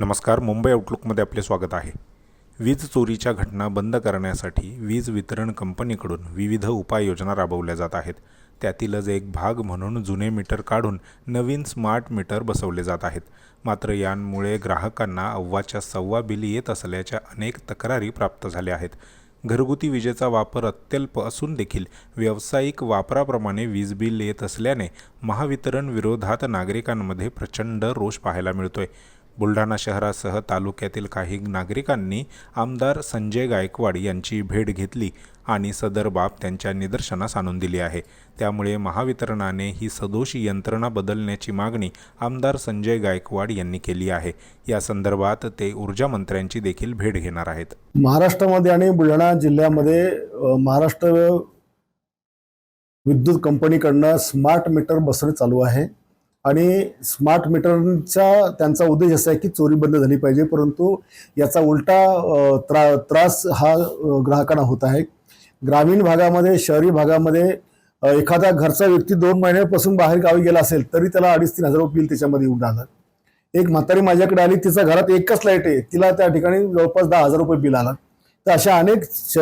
नमस्कार मुंबई आउटलुकमध्ये आपले स्वागत आहे. वीज चोरीच्या घटना बंद करण्यासाठी वीज वितरण कंपनीकडून विविध उपाययोजना राबवल्या जात आहेत. त्यातीलच एक भाग म्हणून जुने मीटर काढून नवीन स्मार्ट मीटर बसवले जात आहेत. मात्र यांमुळे ग्राहकांना अव्वाच्या सव्वा बिल येत असल्याच्या अनेक तक्रारी प्राप्त झाल्या आहेत. घरगुती विजेचा वापर अत्यल्प असून देखील व्यावसायिक वापराप्रमाणे वीज बिल येत असल्याने महावितरण विरोधात नागरिकांमध्ये प्रचंड रोष पाहायला मिळतोय. बुलढाणा शहरासह तालुक्यातील काही नागरिकांनी आमदार संजय गायकवाड यांची भेट घेतली आणि सदर बाब त्यांच्या निदर्शनास आणून दिली आहे. त्यामुळे महावितरणाने ही सदोष यंत्रणा बदलण्याची मागणी आमदार संजय गायकवाड यांनी केली आहे. या संदर्भात ते ऊर्जा मंत्र्यांची देखील भेट घेणार आहेत. महाराष्ट्रामध्ये आणि बुलढाणा जिल्ह्यामध्ये महाराष्ट्र विद्युत कंपनीकडनं स्मार्ट मीटर बसणे चालू आहे. आणि स्मार्ट मीटरचा त्यांचा उद्देश असा आहे की चोरी बंद झाली पाहिजे परंतु याचा उलटा त्रा त्रास हा ग्राहकांना होत आहे. ग्रामीण भागामध्ये शहरी भागामध्ये एखादा घरचा व्यक्ती दोन महिन्यापासून बाहेर गावी गेला असेल तरी त्याला अडीच तीन हजार रुपये बिल त्याच्यामध्ये येऊन राहिलं एक म्हातारी माझ्याकडे आली तिचा घरात एकच लाइट आहे तिला त्या ठिकाणी जवळपास दहा हजार रुपये बिल आला. तर अशा अनेक श-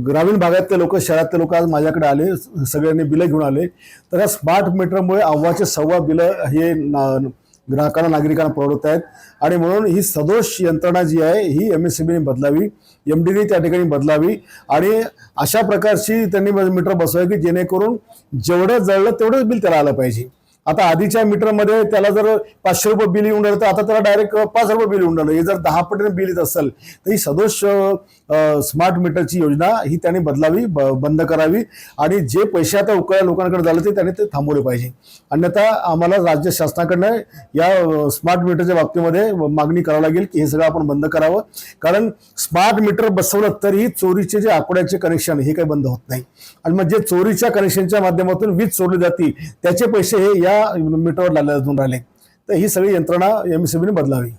ग्रामीण भागातले लोक शहरातले लोक आज माझ्याकडे आले सगळ्यांनी बिलं घेऊन आले. तर या स्मार्ट मीटरमुळे अव्वाचे सव्वा बिलं हे ना- ग्राहकांना नागरिकांना परवडत आहेत. आणि म्हणून ही सदोष यंत्रणा जी आहे ही एम एस सी बीने बदलावी एम डीने त्या ठिकाणी बदलावी. आणि अशा प्रकारची त्यांनी मीटर बसवावी की जेणेकरून जेवढं जळलं तेवढंच बिल त्याला आलं पाहिजे. आता आधीच्या मीटरमध्ये त्याला जर पाचशे रुपये बिल येऊन राहिलं तर आता त्याला डायरेक्ट पाच रुपये बिल येऊन राहिलं. हे जर दहा पटीने बिल येत असेल तर ही सदोष स्मार्ट मीटरची योजना ही त्याने बदलावी ब- बंद करावी. आणि जे पैसे आता उकळ्या लोकांकडे झाले ते त्याने ते थांबवले पाहिजे. अन्यथा आम्हाला राज्य शासनाकडनं या स्मार्ट मीटरच्या बाबतीमध्ये मागणी करावी लागेल की हे सगळं आपण बंद करावं. कारण स्मार्ट मीटर बसवलं तरी चोरीचे जे आकड्याचे कनेक्शन हे काही बंद होत नाही. आणि मग जे चोरीच्या कनेक्शनच्या माध्यमातून वीज चोरली जाते त्याचे पैसे हे या मीटरवर लागले अजून राहिले. तर ही सगळी यंत्रणा एम बदलावी.